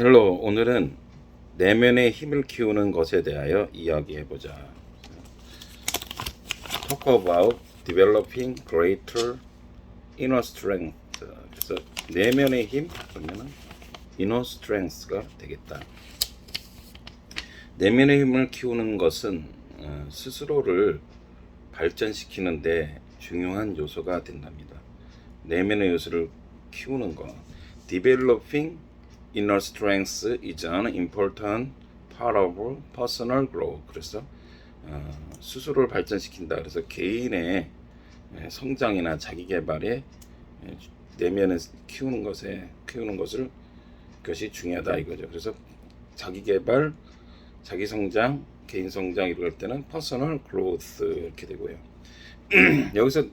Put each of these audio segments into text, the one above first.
헬로 오늘은 내면의 힘을 키우는 것에 대하여 이야기해 보자. Talk about developing greater inner strength. 그래서 내면의 힘 그러면은 inner strength가 되겠다. 내면의 힘을 키우는 것은 어, 스스로를 발전시키는데 중요한 요소가 된답니다. 내면의 요소를 키우는 것. Developing inner strength is an important part of personal growth. 그래서 어, 스스로를 발전시킨다. 그래서 개인의 예, 성장이나 자기 개발에 예, 내면을 키우는 것에 키우는 것을 그것이 중요하다 이거죠. 그래서 자기 개발, 자기 성장, 개인 성장 이럴 때는 퍼스널 그로스 이렇게 되고요. 여기서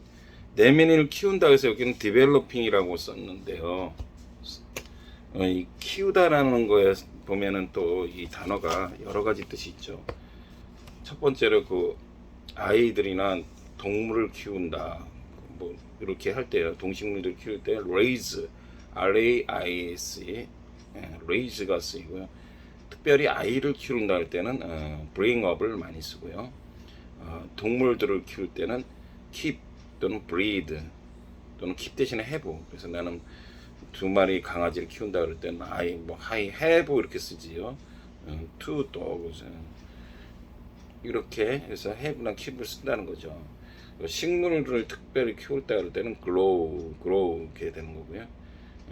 내면을 키운다 해서 여기는 디벨로핑이라고 썼는데요. 어, 이 키우다라는 거에 보면은 또 이 단어가 여러 가지 뜻이 있죠. 첫 번째로 그 아이들이나 동물을 키운다. 뭐 이렇게 할 때요. 동식물들 키울 때 raise, R-A-I-S-E, 예, raise가 쓰이고요. 특별히 아이를 키운다 할 때는 어, bring up을 많이 쓰고요. 어, 동물들을 키울 때는 keep 또는 breed 또는 keep 대신에 have. 그래서 나는 두 마리 강아지를 키운다 그럴 때는 I 뭐 I have 이렇게 쓰지요. 어, dogs 이렇게 해서 have나 keep을 쓴다는 거죠. 식물을 특별히 키울 때 그럴 때는 grow, grow 이렇게 되는 거고요.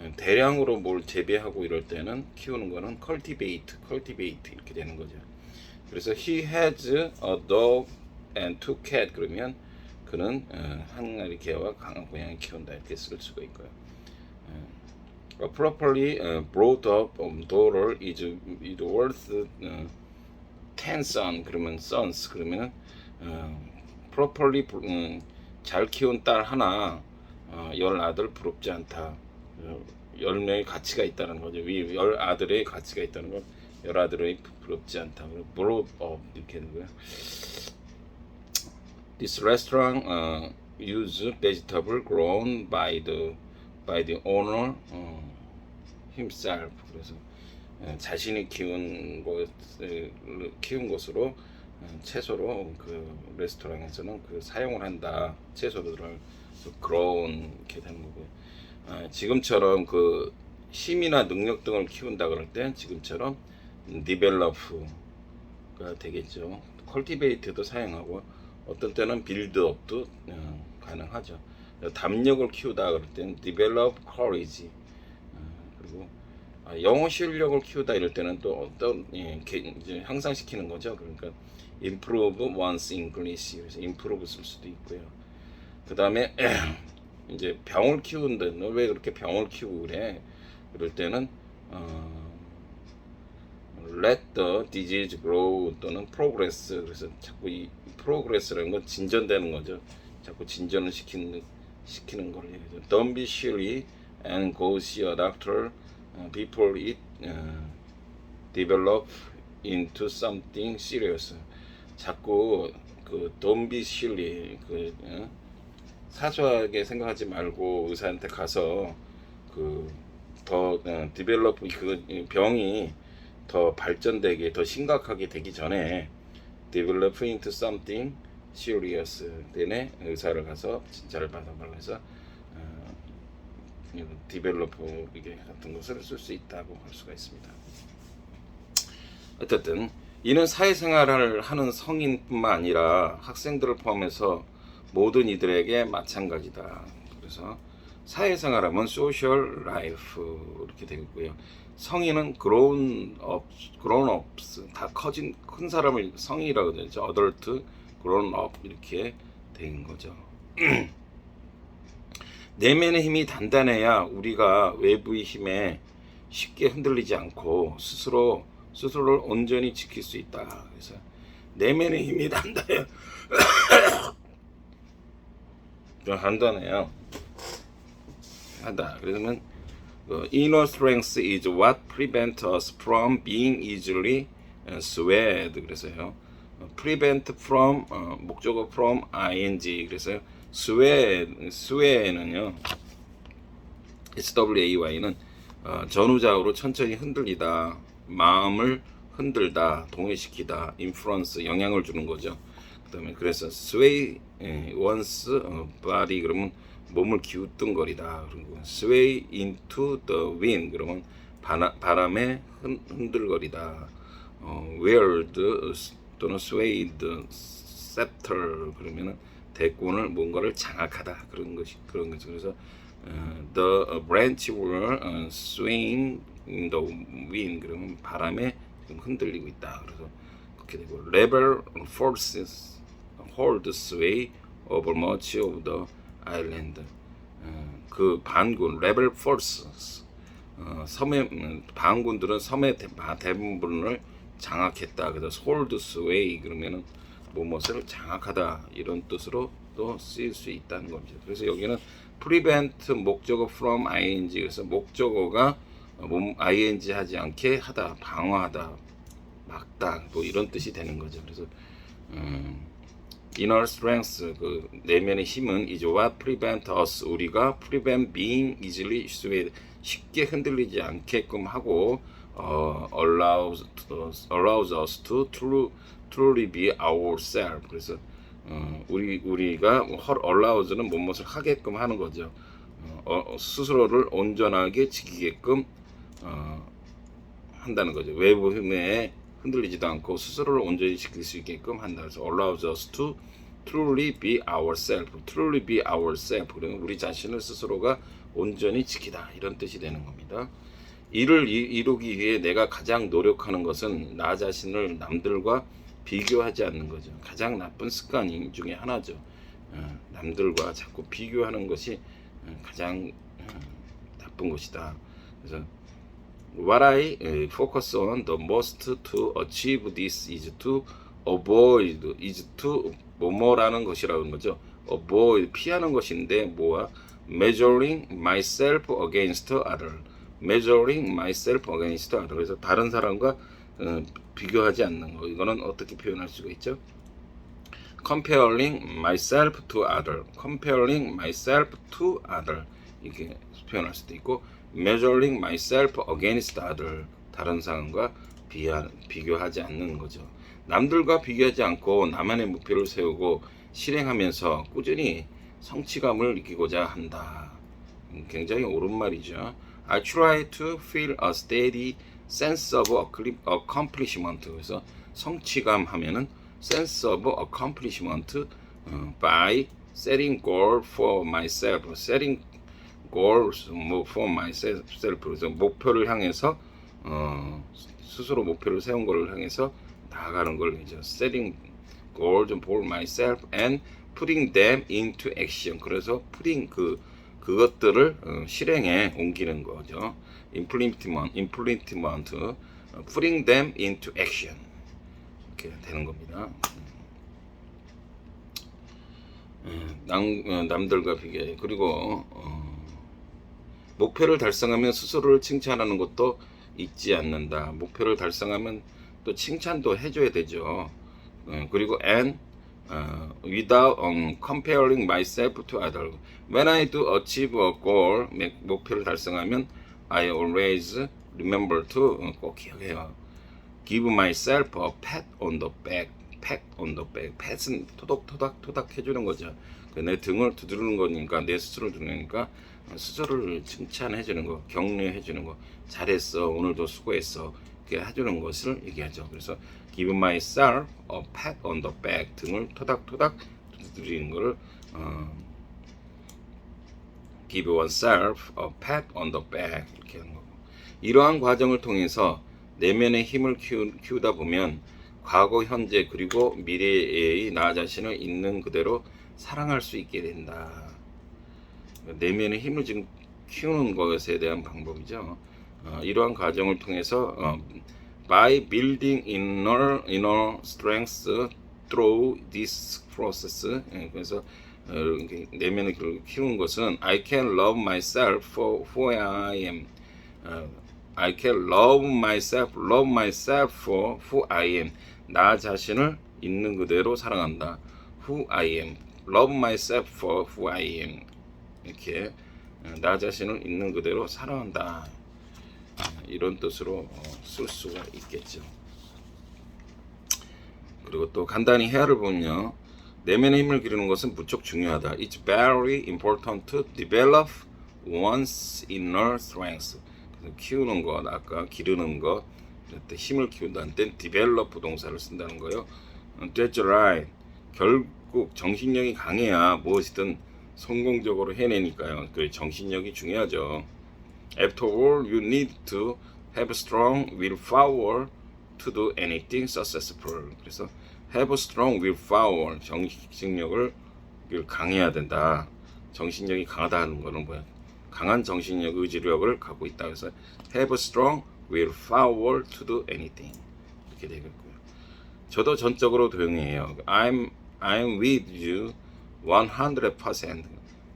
어, 대량으로 뭘 재배하고 이럴 때는 키우는 거는 cultivate, cultivate 이렇게 되는 거죠. 그래서 he has a dog and two cat 그러면 그는 어, 한 마리 개와 강한 고양이 키운다 이렇게 쓸 수가 있고요. 어, properly uh, brought up um, daughter is, is worth uh, ten son 그러면 sons 그러면은 어, properly 부- 음, 잘 키운 딸 하나 어, 열 아들 부럽지 않다. 어, 열 명의 가치가 있다는 거죠. 위열 아들의 가치가 있다는 건 열 아들의 부럽지 않다. brought up 이렇게 되는 거예요. This restaurant uh, use vegetable grown by the by the owner uh, himself. 그래서 어, 자신이 키운 것을 키운 것으로 어, 채소로 그 레스토랑에서는 그 사용을 한다. 채소들을 그 grown 이렇게 되는 거고요. 어, 지금처럼 그 힘이나 능력 등을 키운다 그럴 때 지금처럼 develop가 되겠죠. cultivate도 사용하고 어떤 때는 buildup도 어, 가능하죠. 담력을 키우다 그럴 develop courage 어, 그리고 아, 영어 실력을 키우다 이럴 때는 또 어떤 예, 향상시키는 거죠. 그러니까 improve one's English improve 쓸 수도 있고요. 그 다음에 이제 병을 키운다. 너 왜 그렇게 병을 키우고 그래? 그럴 때는 어, let the disease grow 또는 progress 그래서 자꾸 이 progress라는 건 진전되는 거죠. 자꾸 진전을 시키는 시키는 걸 얘기하죠. Don't be silly and go see a doctor uh, before it uh, develop into something serious. 자꾸 그 don't be silly 그 어? 사소하게 생각하지 말고 의사한테 가서 그더 어, 디벨롭 그 병이 더 발전되게 더 심각하게 되기 전에 develop into something serious 때문에 의사를 가서 진찰을 받아달라 해서 어, 디벨로퍼 이게 같은 것을 쓸 수 있다고 할 수가 있습니다. 어쨌든 이는 사회생활을 하는 성인뿐만 아니라 학생들을 포함해서 모든 이들에게 마찬가지다. 그래서 사회생활하면 social 이렇게 되어 있고요. 성인은 grown up, grown ups 다 커진 큰 사람을 성인이라고 되죠. adult, grown 이렇게 된 거죠. 내면의 힘이 단단해야 우리가 외부의 힘에 쉽게 흔들리지 않고 스스로 스스로를 온전히 지킬 수 있다. 그래서 내면의 힘이 단단해야 좀 단단해요. 하다. 그러면 그 inner strength is what prevents us from being easily uh, swayed. 그래서요. 어, prevent from 어, 목적어 from ing 그래서 sway sway는요. SWAY는 어, 전후좌우로 천천히 흔들리다 마음을 흔들다 동요시키다 인플루언스 영향을 주는 거죠. 그다음에 그래서 sway 예, once 어, body 그러면 몸을 기우뚱거리다 그리고 sway into the wind 그러면 바람에 흔, 흔들거리다 어, wield 또는 swayed scepter 그러면은 대권을 뭔가를 장악하다 그런 것이 그런 거죠. 그래서 어, the branch will uh, swing in the wind 그러면 바람에 지금 흔들리고 있다. 그래서 그렇게 되고 rebel forces hold sway over much of the island. 어, 그 반군 rebel forces 어, 섬의 음, 반군들은 섬의 대, 바- 대부분을 장악했다. 그래서 hold sway 그러면은 무엇을 장악하다 이런 뜻으로 또 쓰일 수 있다는 겁니다. 그래서 여기는 prevent 목적어 from ing 그래서 목적어가 몸 ing 하지 않게 하다 방어하다 막다 뭐 이런 뜻이 되는 거죠. 그래서 음, inner strength 그 내면의 힘은 is what prevent us 우리가 prevent being easily 쉽게 흔들리지 않게끔 하고 어, allows allows us to true, truly be ourselves 그래서 어, 우리 우리가 헐 allows는 무엇을 하게끔 하는 거죠. 어, 어, 스스로를 온전하게 지키게끔 어, 한다는 거죠. 외부 힘에 흔들리지도 않고 스스로를 온전히 지킬 수 있게끔 한다. 그래서 allows us to truly be ourselves. truly be ourselves. 우리 자신을 스스로가 온전히 지키다. 이런 뜻이 되는 겁니다. 이를 이- 이루기 위해 내가 가장 노력하는 것은 나 자신을 남들과 비교하지 않는 거죠. 가장 나쁜 습관 중에 하나죠. 어, 남들과 자꾸 비교하는 것이 어, 가장 어, 나쁜 것이다. 그래서 What I focus on the most to achieve this is to avoid is to 뭐뭐라는 것이라는 거죠. avoid 피하는 것인데 뭐야? measuring myself against other. Measuring myself against other. 그래서 다른 사람과 어, 비교하지 않는 거. 이거는 어떻게 표현할 수가 있죠? comparing myself to other, comparing myself to other 이렇게 표현할 수도 있고 measuring myself against other 다른 사람과 비하, 비교하지 않는 거죠. 남들과 비교하지 않고 나만의 목표를 세우고 실행하면서 꾸준히 성취감을 느끼고자 한다. 음, 굉장히 옳은 말이죠. I try to feel a steady sense of accomplishment. 그래서 성취감 하면은 sense of accomplishment 어, by setting goal for myself. setting goals 뭐 for myself. 그래서 목표를 향해서 어, 스스로 목표를 세운 거를 향해서 나아가는 걸 이제 setting goals for myself and putting them into action. 그래서 putting 그 그것들을 어, 실행에 옮기는 거죠. implement, implement, 어, putting them into action 이렇게 되는 겁니다. 음, 남, 어, 남들과 비교해 그리고 어, 목표를 달성하면 스스로를 칭찬하는 것도 잊지 않는다. 목표를 달성하면 또 칭찬도 해줘야 되죠. 어, 그리고 and 어, without um, comparing myself to others. When I do achieve a goal, 매- 목표를 달성하면 I always remember to 어, 꼭 기억해요. Give myself a pat on the back. pat on the back. pat은 토닥토닥 토닥 해주는 거죠. 그내 등을 두드리는 거니까 내 스스로를 두드리니까 스스로를 칭찬해주는 거, 격려해주는 거. 잘했어. 오늘도 수고했어. 이렇게 해주는 것을 얘기하죠. 그래서 give myself a pat on the back 등을 토닥토닥 두드리는 거를 어, give oneself a pat on the back 이렇게 하는 거고 이러한 과정을 통해서 내면의 힘을 키우, 키우 다 보면 과거, 현재 그리고 미래의 나 자신을 있는 그대로 사랑할 수 있게 된다. 내면의 힘을 지금 키우는 것에 대한 방법이죠. 어, 이러한 과정을 통해서 어, by building inner inner strength through this process 예, 그래서 어, 내면을 그 키우는 것은 I can love myself for who I am. 어, I can love myself, love myself for who I am. 나 자신을 있는 그대로 사랑한다. Who I am. Love myself for who I am. 이렇게 어, 나 자신을 있는 그대로 사랑한다. 이런 뜻으로 어, 쓸 수가 있겠죠. 그리고 또 간단히 해야를 보면요. 내면의 힘을 기르는 것은 무척 중요하다. It's very important to develop one's inner strength. 키우는 것, 아까 기르는 것, 힘을 키운다는 땐 develop 동사를 쓴다는 거요. 어, That's right. 결국 정신력이 강해야 무엇이든 성공적으로 해내니까요. 그 정신력이 중요하죠. After all, you need to have strong willpower to do anything successful. 그래서 have strong willpower, 정신력을 강해야 된다. 정신력이 강하다는 거는 뭐야? 강한 정신력, 의지력을 갖고 있다. 그래서 have strong willpower to do anything. 이렇게 되겠고요. 저도 전적으로 동의해요. I'm I'm with you 100%.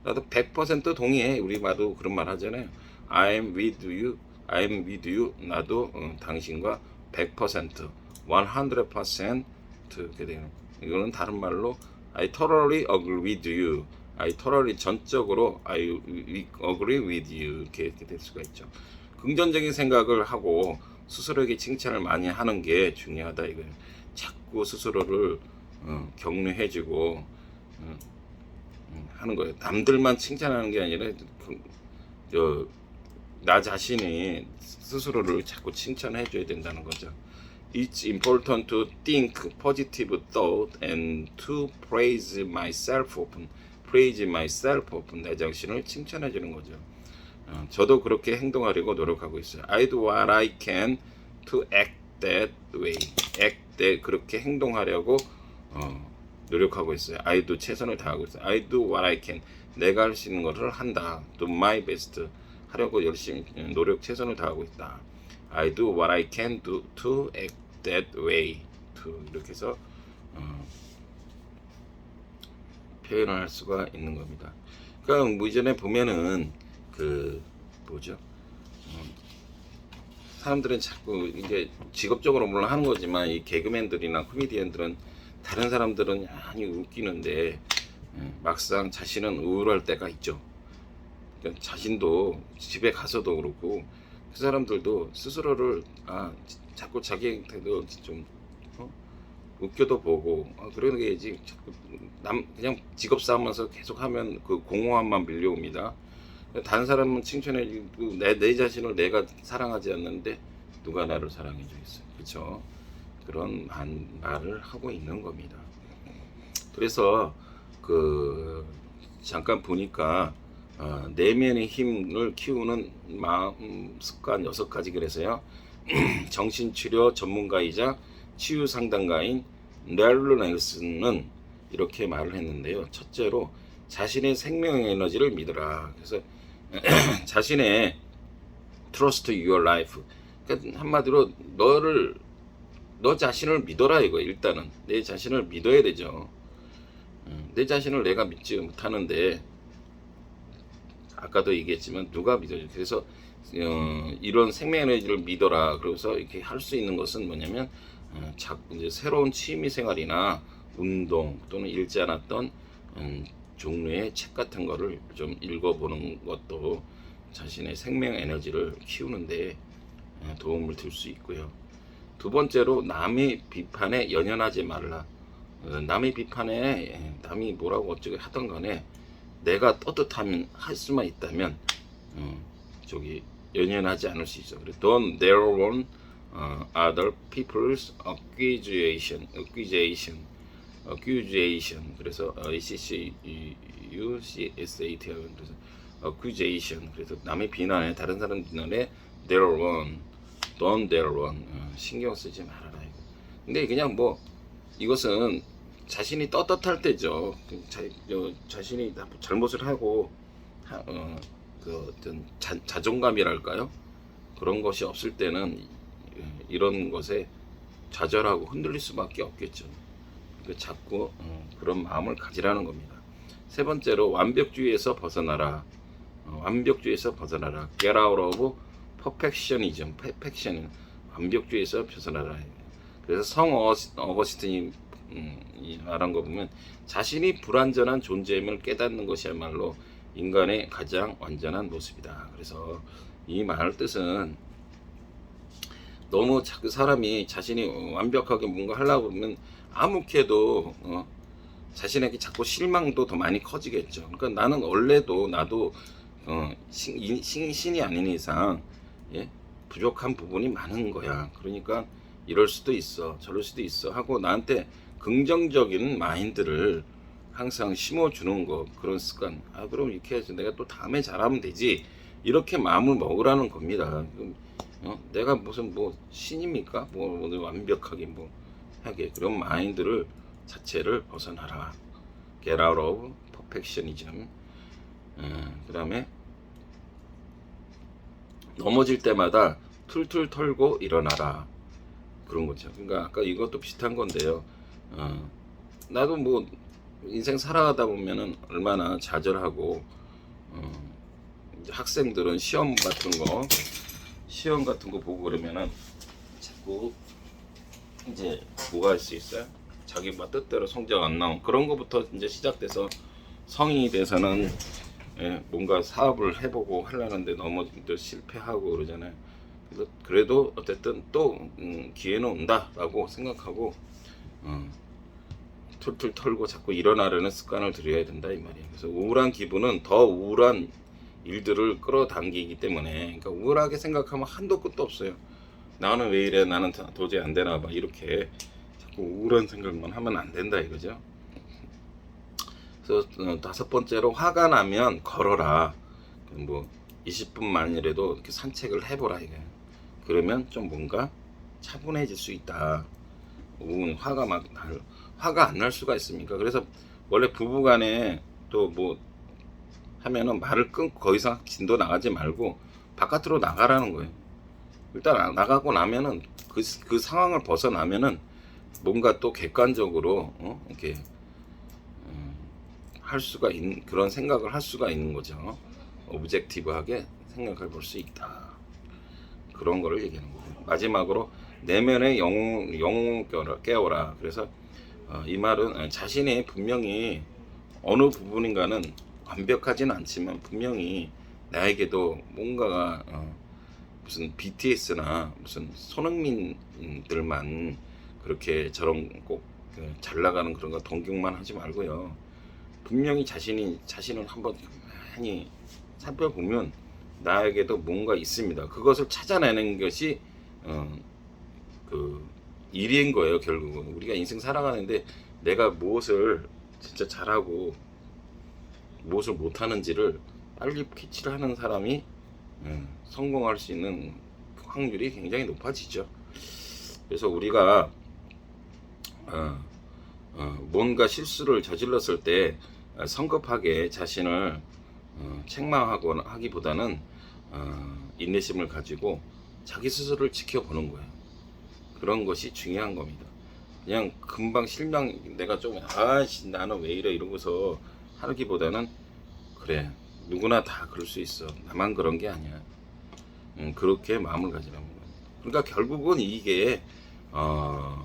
나도 100% 동의해. 우리 말도 그런 말 하잖아요. I'm with you. I'm with you. 나도 어, 당신과 100% 100% 이렇게 되는. 이거는 다른 말로 I totally agree with you. I totally 전적으로 I agree with you 이렇게, 이렇게 될 수가 있죠. 긍정적인 생각을 하고 스스로에게 칭찬을 많이 하는 게 중요하다 이거예요. 자꾸 스스로를 어, 격려해주고 어, 음, 하는 거예요. 남들만 칭찬하는 게 아니라 그, 저, 나 자신이 스스로를 자꾸 칭찬해 줘야 된다는 거죠. It's important to think positive thought and to praise myself often. praise myself often. 내 자신을 칭찬해 주는 거죠. 어, 저도 그렇게 행동하려고 노력하고 있어요. I do what I can to act that way. act that 그렇게 행동하려고 어, 노력하고 있어요. I do 최선을 다하고 있어요. I do what I can. 내가 할 수 있는 것을 한다. do my best. 하려고 열심히 노력 최선을 다하고 있다. I do what I can do to act that way. to 이렇게 해서 어, 표현을 할 수가 있는 겁니다. 그러니까 뭐 이전에 보면은 그 뭐죠? 어, 사람들은 자꾸 이제 직업적으로 물론 하는 거지만 이 개그맨들이나 코미디언들은 다른 사람들은 많이 웃기는데 예, 막상 자신은 우울할 때가 있죠. 그러니까 자신도 집에 가서도 그렇고 그 사람들도 스스로를 아 자꾸 자기한테도 좀 어? 웃겨도 보고 아, 그러는 게 이제 자꾸 남 그냥 직업 싸움에서 계속 하면 그 공허함만 밀려옵니다. 다른 사람은 칭찬해주고 내, 내 자신을 내가 사랑하지 않는데 누가 나를 사랑해 주겠어요. 그렇죠? 그런 말, 말을 하고 있는 겁니다. 그래서 그 잠깐 보니까 어, 내면의 힘을 키우는 마음 습관 여섯 가지 그래서요. 정신치료 전문가이자 치유 상담가인 렐루 넬슨은 이렇게 말을 했는데요. 첫째로 자신의 생명 에너지를 믿어라. 그래서 자신의 trust your life. 그러니까 한마디로 너를 너 자신을 믿어라 이거 일단은 내 자신을 믿어야 되죠. 음, 내 자신을 내가 믿지 못하는데 아까도 얘기했지만 누가 믿어요? 그래서 어, 이런 생명 에너지를 믿어라. 그래서 이렇게 할 수 있는 것은 뭐냐면 어, 자꾸 이제 새로운 취미 생활이나 운동 또는 읽지 않았던 음, 종류의 책 같은 거를 좀 읽어보는 것도 자신의 생명 에너지를 키우는데 어, 도움을 줄 수 있고요. 두 번째로 남의 비판에 연연하지 말라. 어, 남의 비판에 예, 남이 뭐라고 어쩌고 하던 간에 내가 떳떳하면 할 수만 있다면 어, 저기 연연하지 않을 수 있어. 그래 don't dare on 어, other people's accusation, accusation, accusation. 그래서 어, ACC, UCSAT 그래서 accusation. 그래서 남의 비난에 다른 사람 비난에 dare on, don't dare on. 어, 신경 쓰지 말아라. 이거. 근데 그냥 뭐 이것은 자신이 떳떳할 때죠. 자, 어, 자신이 다 잘못을 하고 하, 어, 그 어떤 자, 자존감이랄까요? 그런 것이 없을 때는 이런 것에 좌절하고 흔들릴 수밖에 없겠죠. 그 자꾸 어, 그런 마음을 가지라는 겁니다. 세 번째로 완벽주의에서 벗어나라. 어, 완벽주의에서 벗어나라. Get out of perfectionism. perfection. 완벽주의에서 벗어나라. 그래서 성 어거스- 어거스틴이 음, 이 말한 거 보면 자신이 불완전한 존재임을 깨닫는 것이야말로 인간의 가장 완전한 모습이다. 그래서 이 말 뜻은 너무 자꾸 사람이 자신이 완벽하게 뭔가 하려고 그러면 아무개도 어, 자신에게 자꾸 실망도 더 많이 커지겠죠. 그러니까 나는 원래도 나도 어, 신, 인- 신, 신이 아닌 이상 예? 부족한 부분이 많은 거야. 그러니까 이럴 수도 있어, 저럴 수도 있어 하고 나한테 긍정적인 마인드를 항상 심어주는 거 그런 습관. 아 그럼 이렇게 해서 내가 또 다음에 잘하면 되지. 이렇게 마음을 먹으라는 겁니다. 어? 내가 무슨 뭐 신입니까? 뭐 오늘 완벽하게 뭐 하게 그런 마인드를 자체를 벗어나라. Get out of perfectionism. 어, 그다음에 넘어질 때마다 툴툴 털고 일어나라. 그런 거죠. 그러니까 아까 이것도 비슷한 건데요. 어, 나도 뭐 인생 살아가다 보면은 얼마나 좌절하고 어, 학생들은 시험 같은 거 시험 같은 거 보고 그러면은 자꾸 이제 뭐가 할 수 있어요? 자기 뭐 뜻대로 성적 안 나온 그런 거부터 이제 시작돼서 성인이 돼서는 예, 뭔가 사업을 해보고 하려는데 넘어지도 실패하고 그러잖아요. 그래서 그래도 어쨌든 또 음, 기회는 온다라고 생각하고 어, 툴툴 털고 자꾸 일어나려는 습관을 들여야 된다 이 말이에요. 그래서 우울한 기분은 더 우울한 일들을 끌어당기기 때문에 그러니까 우울하게 생각하면 한도 끝도 없어요. 나는 왜 이래? 나는 다- 도저히 안 되나 봐. 이렇게 자꾸 우울한 생각만 하면 안 된다 이거죠. 그래서 어, 다섯 번째로 화가 나면 걸어라. 뭐 20분만이라도 이렇게 산책을 해보라 이게. 그러면 좀 뭔가 차분해질 수 있다. 우 화가 막 날, 화가 안 날 수가 있습니까? 그래서 원래 부부간에 또 뭐 하면은 말을 끊고 더 이상 진도 나가지 말고 바깥으로 나가라는 거예요. 일단 나- 나가고 나면은 그, 그 상황을 벗어나면은 뭔가 또 객관적으로 어? 이렇게 음, 할 수가 있는 그런 생각을 할 수가 있는 거죠. 오브젝티브하게 생각해 볼 수 있다. 그런 거를 얘기하는 거고 마지막으로 내면의 영웅 영웅을 깨워라. 그래서 어, 이 말은 어, 자신이 분명히 어느 부분인가는 완벽하진 않지만 분명히 나에게도 뭔가가 어, 무슨 BTS나 무슨 손흥민들만 그렇게 저런 꼭그 잘 나가는 그런 거 동경만 하지 말고요. 분명히 자신이 자신을 한번 많이 살펴보면 나에게도 뭔가 있습니다. 그것을 찾아내는 것이 어, 그 일인 거예요. 결국은 우리가 인생 살아가는데 내가 무엇을 진짜 잘하고 무엇을 못하는지를 빨리 캐치를 하는 사람이 음, 성공할 수 있는 확률이 굉장히 높아지죠. 그래서 우리가 어, 어, 뭔가 실수를 저질렀을 때 어, 성급하게 자신을 어, 책망하거나 하기보다는 어, 인내심을 가지고 자기 스스로를 지켜보는 거예요. 그런 것이 중요한 겁니다. 그냥 금방 실망 내가 좀 아씨 나는 왜 이래 이러고서 하기보다는 그래 누구나 다 그럴 수 있어. 나만 그런 게 아니야. 음, 그렇게 마음을 가지라는 거예요. 그러니까 결국은 이게 어,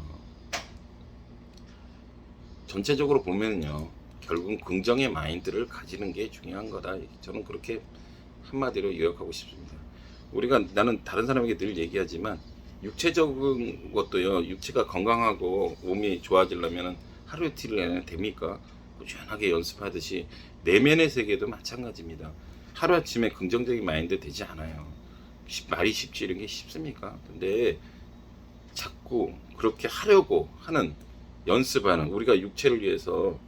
전체적으로 보면요. 결국은 긍정의 마인드를 가지는 게 중요한 거다. 저는 그렇게 한마디로 요약하고 싶습니다. 우리가 나는 다른 사람에게 늘 얘기하지만 육체적인 것도요 육체가 건강하고 몸이 좋아지려면 하루 이틀 안에 됩니까? 꾸준하게 연습하듯이 내면의 세계도 마찬가지입니다. 하루아침에 긍정적인 마인드 되지 않아요. 쉽- 말이 쉽지 이런 게 쉽습니까? 근데 자꾸 그렇게 하려고 하는 연습하는 우리가 육체를 위해서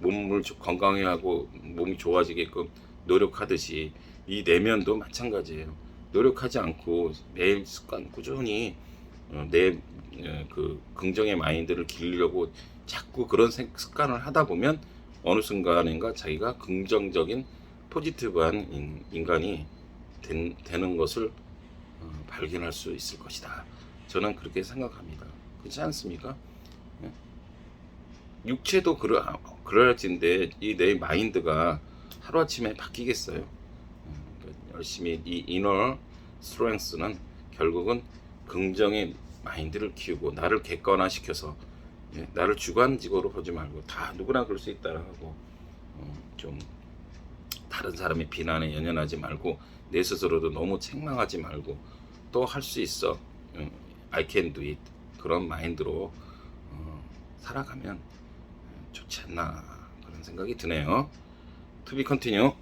몸을 조- 건강해 하고 몸이 좋아지게끔 노력하듯이 이 내면도 마찬가지예요. 노력하지 않고 매일 습관 꾸준히 어, 내그 긍정의 마인드를 기르려고 자꾸 그런 생- 습관을 하다 보면 어느 순간인가 자기가 긍정적인 포지티브한 인- 인간이 된, 되는 것을 어, 발견할 수 있을 것이다. 저는 그렇게 생각합니다. 그렇지 않습니까? 예? 육체도 그러, 그럴진데 이 내 마인드가 하루아침에 바뀌겠어요. 열심히 이 이너 스트렝스는 결국은 긍정의 마인드를 키우고 나를 객관화시켜서 예, 나를 주관적으로 보지 말고 다 누구나 그럴 수 있다라고 어, 좀 다른 사람의 비난에 연연하지 말고 내 스스로도 너무 책망하지 말고 또 할 수 있어 어, I can do it 그런 마인드로 어, 살아가면 좋지 않나 그런 생각이 드네요. To be continue.